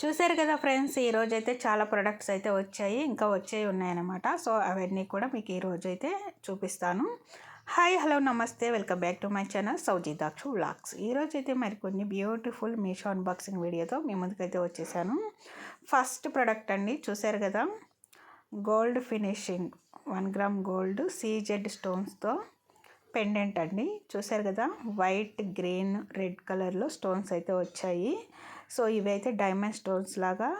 చూశారు కదా ఫ్రెండ్స్ ఈరోజు అయితే చాలా ప్రొడక్ట్స్ అయితే వచ్చాయి ఇంకా వచ్చాయి ఉన్నాయన్నమాట. సో అవన్నీ కూడా మీకు ఈరోజు అయితే చూపిస్తాను. హాయ్ హలో నమస్తే welcome back to my channel Souji Dakshu vlogs ఈరోజు అయితే మరికొన్ని బ్యూటిఫుల్ మీషో అన్బాక్సింగ్ వీడియోతో మీ ముందుకైతే వచ్చేసాను. ఫస్ట్ ప్రొడక్ట్ అండి చూశారు కదా? Gold finishing one gram gold CZ స్టోన్స్తో పెండెంట్ అండి. చూశారు కదా? వైట్ గ్రీన్ రెడ్ కలర్లో స్టోన్స్ అయితే వచ్చాయి. సో ఇవైతే డైమండ్ స్టోన్స్ లాగా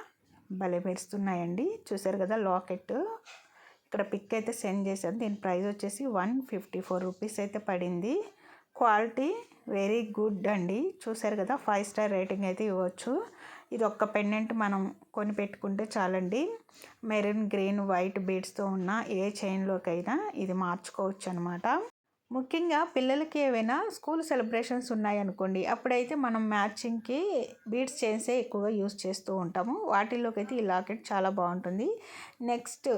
భలే మెరుస్తున్నాయండి. చూసారు కదా లాకెట్. ఇక్కడ పిక్ అయితే సెండ్ చేశాను. దీని ప్రైస్ వచ్చేసి వన్ ఫిఫ్టీ ఫోర్ రూపీస్ అయితే పడింది. క్వాలిటీ వెరీ గుడ్ అండి. చూసారు కదా ఫైవ్ స్టార్ రేటింగ్ అయితే ఇవ్వచ్చు. ఇది ఒక్క పెండెంట్ మనం కొని పెట్టుకుంటే చాలండి. మెరూన్ గ్రీన్ వైట్ బీడ్స్తో ఉన్న ఏ చైన్లోకైనా ఇది మార్చుకోవచ్చు అనమాట ముఖ్యంగా పిల్లలకి ఏవైనా స్కూల్ సెలబ్రేషన్స్ ఉన్నాయనుకోండి అప్పుడైతే మనం మ్యాచింగ్కి బీడ్స్ చైన్సే ఎక్కువగా యూస్ చేస్తూ ఉంటాము. వాటిల్లోకి అయితే ఈ లాకెట్ చాలా బాగుంటుంది. నెక్స్ట్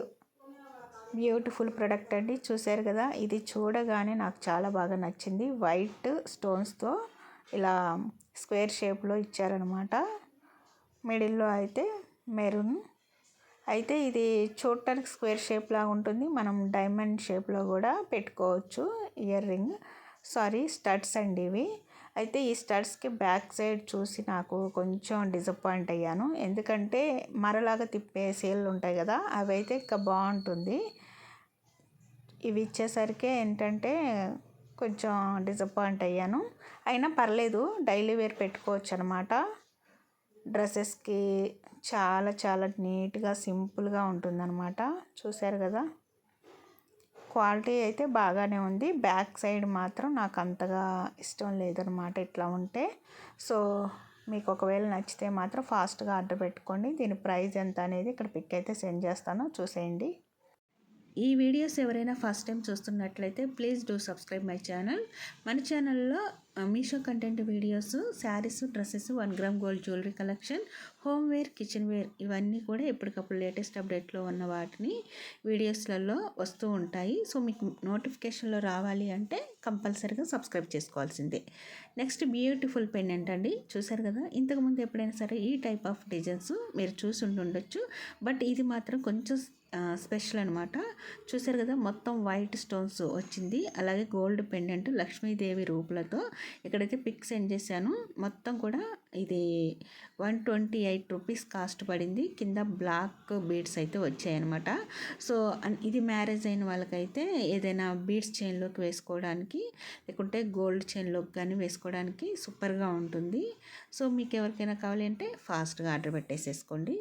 బ్యూటిఫుల్ ప్రొడక్ట్ అండి. చూసారు కదా ఇది చూడగానే నాకు చాలా బాగా నచ్చింది. వైట్ స్టోన్స్తో ఇలా స్క్వేర్ షేప్లో ఇచ్చారనమాట. మిడిల్లో అయితే మెరూన్ అయితే ఇది చూడటానికి స్క్వేర్ షేప్ లాగా ఉంటుంది. మనం డైమండ్ షేప్లో కూడా పెట్టుకోవచ్చు ఇయర్ రింగ్. సారీ స్టడ్స్ అండి ఇవి. అయితే ఈ స్టడ్స్కి బ్యాక్ సైడ్ చూసి నాకు కొంచెం డిసప్పాయింట్ అయ్యాను. ఎందుకంటే మరలాగా తిప్పే సేల్ ఉంటాయి కదా అవి అయితే ఇంకా బాగుంటుంది. ఇవి ఇచ్చేసరికి ఏంటంటే కొంచెం డిసప్పాయింట్ అయ్యాను. అయినా పర్లేదు డైలీ వేర్ పెట్టుకోవచ్చు అనమాట డ్రెస్సెస్కి చాలా చాలా నీట్గా సింపుల్గా ఉంటుందన్నమాట. చూశారు కదా? క్వాలిటీ అయితే బాగానే ఉంది. బ్యాక్ సైడ్ మాత్రం నాకు అంతగా ఇష్టం లేదనమాట ఇట్లా ఉంటే. సో మీకు ఒకవేళ నచ్చితే మాత్రం ఫాస్ట్గా ఆర్డర్ పెట్టుకోండి. దీని ప్రైస్ ఎంత అనేది ఇక్కడ పిక్ అయితే సెండ్ చేస్తాను. చూసేయండి. ఈ వీడియోస్ ఎవరైనా ఫస్ట్ టైం చూస్తున్నట్లయితే please do subscribe my channel. మన ఛానల్లో Meesho content videos saris dresses one gram gold jewellery collection home wear kitchen wear ఇవన్నీ కూడా ఎప్పటికప్పుడు లేటెస్ట్ అప్డేట్లో ఉన్న వాటిని వీడియోస్లలో వస్తూ ఉంటాయి. సో మీకు నోటిఫికేషన్లో రావాలి అంటే కంపల్సరీగా సబ్స్క్రైబ్ చేసుకోవాల్సిందే. నెక్స్ట్ బ్యూటిఫుల్ పెండెంట్ అండి చూసారు కదా ఇంతకుముందు ఎప్పుడైనా సరే ఈ టైప్ ఆఫ్ డిజైన్స్ మీరు చూసి ఉండొచ్చు బట్ ఇది మాత్రం కొంచెం స్పెషల్ అనమాట చూసారు కదా మొత్తం వైట్ స్టోన్స్ వచ్చింది. అలాగే గోల్డ్ పెండెంట్ లక్ష్మీదేవి రూపులతో ఇక్కడైతే పిక్ సెండ్ చేశాను. మొత్తం కూడా ఇది one twenty eight rupees cost పడింది. కింద బ్లాక్ బీడ్స్ అయితే వచ్చాయన్నమాట. సో ఇది మ్యారేజ్ అయిన వాళ్ళకైతే ఏదైనా బీడ్స్ చైన్లోకి వేసుకోవడానికి లేకుంటే గోల్డ్ చైన్లోకి కానీ వేసుకోవడానికి సూపర్గా ఉంటుంది. సో మీకు ఎవరికైనా కావాలి అంటే ఫాస్ట్గా ఆర్డర్ పెట్టేసేసుకోండి.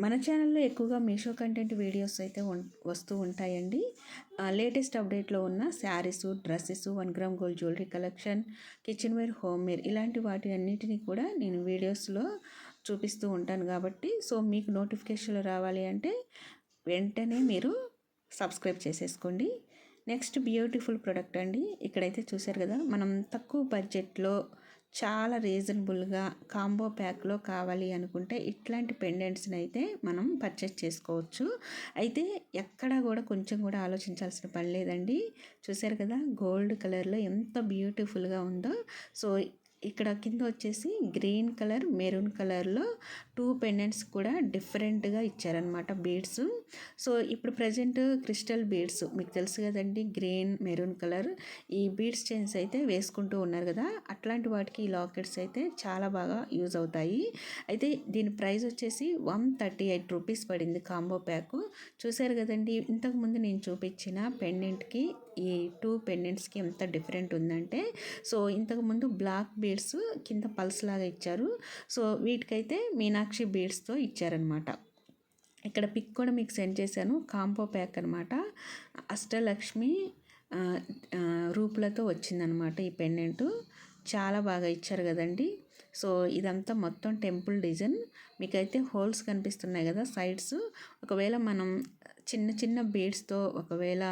మన ఛానల్లో ఎక్కువగా మీషో కంటెంట్ వీడియోస్ అయితే వస్తూ ఉంటాయండి. లేటెస్ట్ అప్డేట్లో ఉన్న saris dresses one gram gold jewellery collection kitchen wear home wear ఇలాంటి వాటి అన్నిటినీ కూడా నేను వీడియోస్లో చూపిస్తూ ఉంటాను కాబట్టి సో మీకు నోటిఫికేషన్లు రావాలి అంటే వెంటనే మీరు సబ్స్క్రైబ్ చేసేసుకోండి. నెక్స్ట్ బ్యూటిఫుల్ ప్రొడక్ట్ అండి. ఇక్కడైతే చూసారు కదా మనం తక్కువ బడ్జెట్లో చాలా రీజనబుల్గా కాంబో ప్యాక్లో కావాలి అనుకుంటే ఇట్లాంటి పెండెంట్స్ని అయితే మనం పర్చేస్ చేసుకోవచ్చు. అయితే ఎక్కడ కూడా కొంచెం కూడా ఆలోచించాల్సిన పని లేదండి. చూసారు కదా గోల్డ్ కలర్లో ఎంత బ్యూటిఫుల్గా ఉందో. సో ఇక్కడ కింద వచ్చేసి గ్రీన్ కలర్ మెరూన్ కలర్లో టూ పెండెంట్స్ కూడా డిఫరెంట్గా ఇచ్చారనమాట బీడ్స్. సో ఇప్పుడు ప్రజెంట్ క్రిస్టల్ బీడ్స్ మీకు తెలుసు కదండి గ్రీన్ మెరూన్ కలర్ ఈ బీడ్స్ చైన్స్ అయితే వేసుకుంటూ ఉన్నారు కదా అట్లాంటి వాటికి ఈ లాకెట్స్ అయితే చాలా బాగా యూజ్ అవుతాయి. అయితే దీని ప్రైస్ వచ్చేసి వన్ థర్టీ ఎయిట్ రూపీస్ పడింది కాంబో ప్యాక్. చూసారు కదండి ఇంతకుముందు నేను చూపించిన పెండెంట్కి ఈ టూ పెండెంట్స్కి ఎంత డిఫరెంట్ ఉందంటే సో ఇంతకుముందు బ్లాక్ బీడ్స్ కింద పల్స్ లాగా ఇచ్చారు. సో వీటికైతే మీనాక్షి బీడ్స్తో ఇచ్చారనమాట ఇక్కడ పిక్ కూడా మీకు సెండ్ చేశాను. కాంపో ప్యాక్ అనమాట అష్టలక్ష్మి రూపులతో వచ్చిందనమాట ఈ పెండెంట్. చాలా బాగా ఇచ్చారు కదండి. సో ఇదంతా మొత్తం టెంపుల్ డిజైన్. మీకైతే హోల్స్ కనిపిస్తున్నాయి కదా సైడ్స్. ఒకవేళ మనం చిన్న చిన్న బీడ్స్తో ఒకవేళ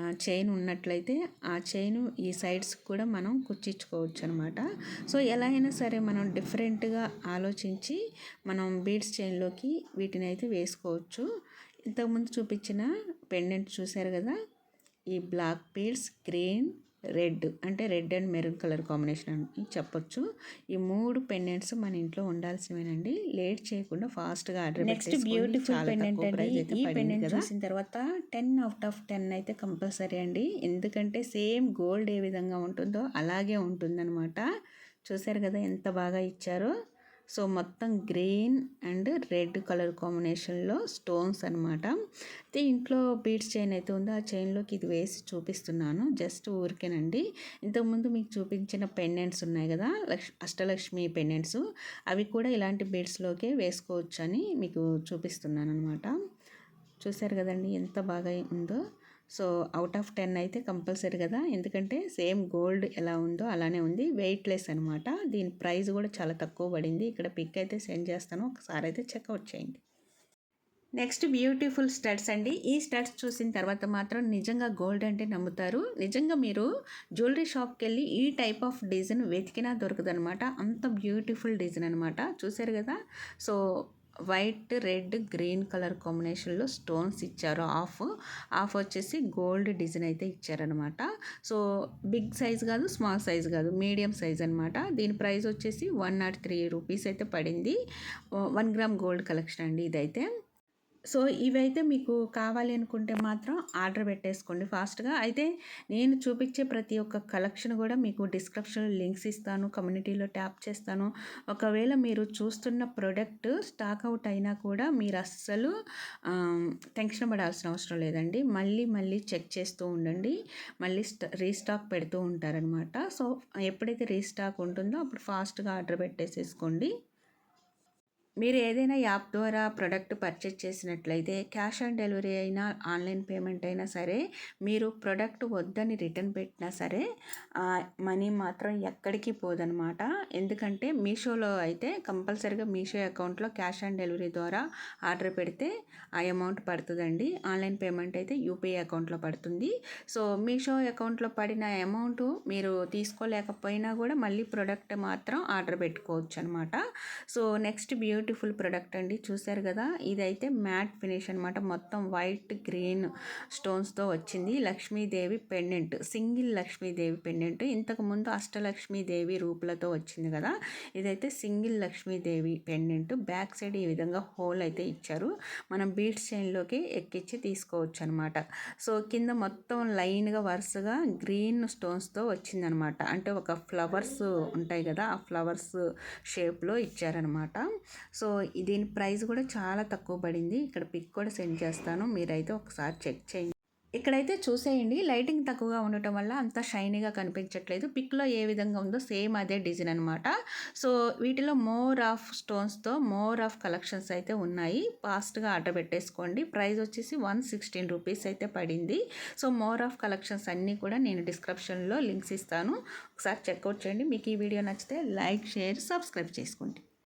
చైన్ ఉన్నట్లయితే ఆ చైన్ ఈ సైడ్స్ కూడా మనం కుచ్చిచ్చుకోవచ్చు అనమాట సో ఎలా అయినా సరే మనం డిఫరెంట్గా ఆలోచించి మనం బీడ్స్ చైన్లోకి వీటిని అయితే వేసుకోవచ్చు. ఇంతకుముందు చూపించిన పెండెంట్ చూశారు కదా? ఈ బ్లాక్ బీడ్స్ గ్రీన్ రెడ్ అంటే red and maroon colour combination అని చెప్పొచ్చు. ఈ మూడు పెండెంట్స్ మన ఇంట్లో ఉండాల్సినవేనండి. లేట్ చేయకుండా ఫాస్ట్గా ఆర్డర్ నెక్స్ట్ బ్యూటిఫుల్ పెండెంట్ అండి. ఈ పెండెంట్ చూసిన తర్వాత టెన్ అవుట్ ఆఫ్ టెన్ అయితే కంపల్సరీ అండి. ఎందుకంటే సేమ్ గోల్డ్ ఏ విధంగా ఉంటుందో అలాగే ఉంటుందన్నమాట. చూసారు కదా ఎంత బాగా ఇచ్చారో. సో మొత్తం గ్రీన్ అండ్ రెడ్ కలర్ కాంబినేషన్లో స్టోన్స్ అనమాట అయితే ఇంట్లో బీడ్స్ చైన్ అయితే ఉందో ఆ చైన్లోకి ఇది వేసి చూపిస్తున్నాను. జస్ట్ ఊరికేనండి. ఇంతకుముందు మీకు చూపించిన పెండెంట్స్ ఉన్నాయి కదా లక్ష్ అష్టలక్ష్మి పెండెంట్స్. అవి కూడా ఇలాంటి బీడ్స్లోకే వేసుకోవచ్చు అని మీకు చూపిస్తున్నాను అనమాట చూసారు కదండి ఎంత బాగా ఉందో. సో అవుట్ ఆఫ్ టెన్ అయితే కంపల్సరీ కదా. ఎందుకంటే సేమ్ గోల్డ్ ఎలా ఉందో అలానే ఉంది. వెయిట్లెస్ అనమాట దీని ప్రైస్ కూడా చాలా తక్కువ పడింది. ఇక్కడ పిక్ అయితే సెండ్ చేస్తాను. ఒకసారి అయితే చెక్అవుట్ చేయండి. నెక్స్ట్ బ్యూటిఫుల్ స్టడ్స్ అండి. ఈ స్టడ్స్ చూసిన తర్వాత మాత్రం నిజంగా గోల్డ్ అంటే నమ్ముతారు. నిజంగా మీరు జ్యువెలరీ షాప్కి వెళ్ళి ఈ టైప్ ఆఫ్ డిజైన్ వెతికినా దొరకదనమాట అంత బ్యూటిఫుల్ డిజైన్ అనమాట చూసారు కదా? So white red green colour కాంబినేషన్లో స్టోన్స్ ఇచ్చారు. ఆఫ్ ఆఫ్ వచ్చేసి గోల్డ్ డిజైన్ అయితే ఇచ్చారనమాట సో బిగ్ సైజ్ కాదు స్మాల్ సైజ్ కాదు మీడియం సైజ్ అనమాట దీని ప్రైస్ వచ్చేసి వన్ నాట్ త్రీ రూపీస్ అయితే పడింది. వన్ గ్రామ్ గోల్డ్ కలెక్షన్ అండి ఇదైతే. సో ఇవైతే మీకు కావాలి అనుకుంటే మాత్రం ఆర్డర్ పెట్టేసుకోండి ఫాస్ట్గా. అయితే నేను చూపించే ప్రతి ఒక్క కలెక్షన్ కూడా మీకు డిస్క్రిప్షన్లో లింక్స్ ఇస్తాను కమ్యూనిటీలో ట్యాప్ చేస్తాను. ఒకవేళ మీరు చూస్తున్న ప్రోడక్ట్ స్టాక్ అవుట్ అయినా కూడా మీరు అస్సలు టెన్షన్ పడాల్సిన అవసరం లేదండి. మళ్ళీ మళ్ళీ చెక్ చేస్తూ ఉండండి. మళ్ళీ రీస్టాక్ పెడుతూ ఉంటారనమాట సో ఎప్పుడైతే రీస్టాక్ ఉంటుందో అప్పుడు ఫాస్ట్గా ఆర్డర్ పెట్టేసేసుకోండి. మీరు ఏదైనా యాప్ ద్వారా ప్రోడక్ట్ పర్చేజ్ చేసినట్లయితే క్యాష్ ఆన్ డెలివరీ అయినా ఆన్లైన్ పేమెంట్ అయినా సరే మీరు ప్రోడక్ట్ వద్దని రిటర్న్ పెట్టినా సరే మనీ మాత్రం ఎక్కడికి పోదనమాట ఎందుకంటే మీషోలో అయితే కంపల్సరీగా మీషో అకౌంట్లో క్యాష్ ఆన్ డెలివరీ ద్వారా ఆర్డర్ పెడితే ఆ అమౌంట్ పడుతుందండి. ఆన్లైన్ పేమెంట్ అయితే యూపీఐ అకౌంట్లో పడుతుంది. సో మీషో అకౌంట్లో పడిన అమౌంట్ మీరు తీసుకోలేకపోయినా కూడా మళ్ళీ ప్రోడక్ట్ మాత్రం ఆర్డర్ పెట్టుకోవచ్చు అనమాట so next beauty beautiful product అండి. చూశారు కదా? ఇదైతే మ్యాట్ ఫినిష్ అనమాట మొత్తం వైట్ గ్రీన్ స్టోన్స్తో వచ్చింది. Lakshmidevi pendant single Lakshmidevi pendant. ఇంతకుముందు అష్టలక్ష్మీదేవి రూపులతో వచ్చింది కదా? ఇదైతే single Lakshmidevi pendant. Back side ఈ విధంగా హోల్ అయితే ఇచ్చారు. మనం బీట్స్ చైన్లోకి ఎక్కించి తీసుకోవచ్చు అనమాట సో కింద మొత్తం లైన్గా వరుసగా గ్రీన్ స్టోన్స్తో వచ్చిందనమాట అంటే ఒక ఫ్లవర్స్ ఉంటాయి కదా? ఆ ఫ్లవర్స్ షేప్లో ఇచ్చారనమాట సో దీని ప్రైస్ కూడా చాలా తక్కువ పడింది. ఇక్కడ పిక్ కూడా సెండ్ చేస్తాను. మీరైతే ఒకసారి చెక్ చేయండి. ఇక్కడైతే చూసేయండి. లైటింగ్ తక్కువగా ఉండటం వల్ల అంత షైనీగా కనిపించట్లేదు. పిక్లో ఏ విధంగా ఉందో సేమ్ అదే డిజైన్ అనమాట సో వీటిలో మోర్ ఆఫ్ స్టోన్స్తో మోర్ ఆఫ్ కలెక్షన్స్ అయితే ఉన్నాయి. ఫాస్ట్గా ఆర్డర్ పెట్టేసుకోండి. ప్రైస్ వచ్చేసి వన్ సిక్స్టీన్ రూపీస్ అయితే పడింది. సో మోర్ ఆఫ్ కలెక్షన్స్ అన్నీ కూడా నేను డిస్క్రిప్షన్లో లింక్స్ ఇస్తాను. ఒకసారి చెక్అవుట్ చేయండి. మీకు ఈ వీడియో నచ్చితే లైక్ షేర్ సబ్స్క్రైబ్ చేసుకోండి.